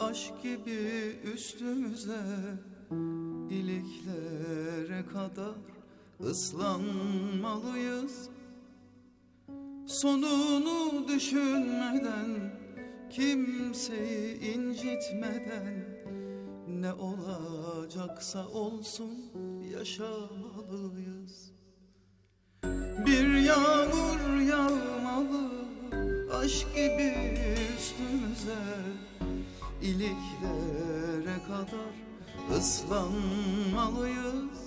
Aşk gibi üstümüze iliklere kadar ıslanmalıyız. Sonunu düşünmeden kimseyi incitmeden ne olacaksa olsun yaşamalıyız. Bir yağmur yağmalı aşk gibi üstümüze iliklere kadar ıslanmalıyız.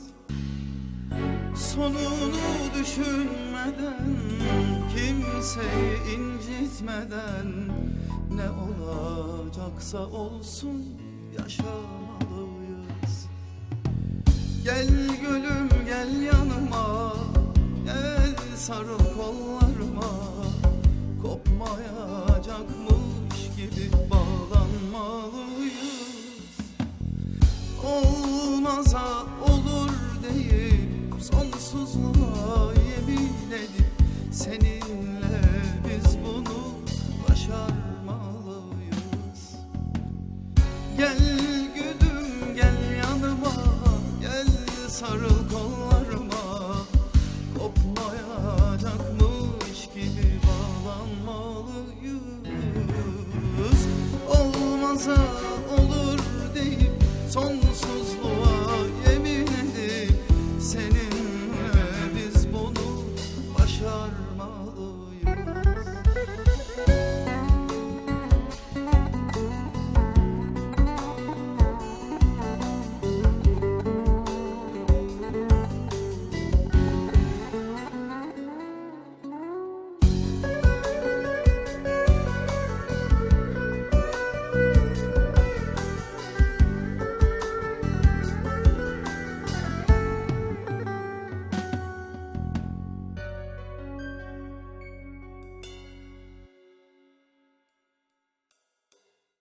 Sonunu düşünmeden kimseyi incitmeden ne olacaksa olsun yaşamalıyız. Gel gülüm gel yanıma Gel sarıl kaza olur deyip sonsuzluğa yemin edip seninle biz bunu başarmalıyız. Gel güdüm gel yanıma gel sarıl kollarıma kopmayacakmış gibi bağlanmalıyız. Olmazsa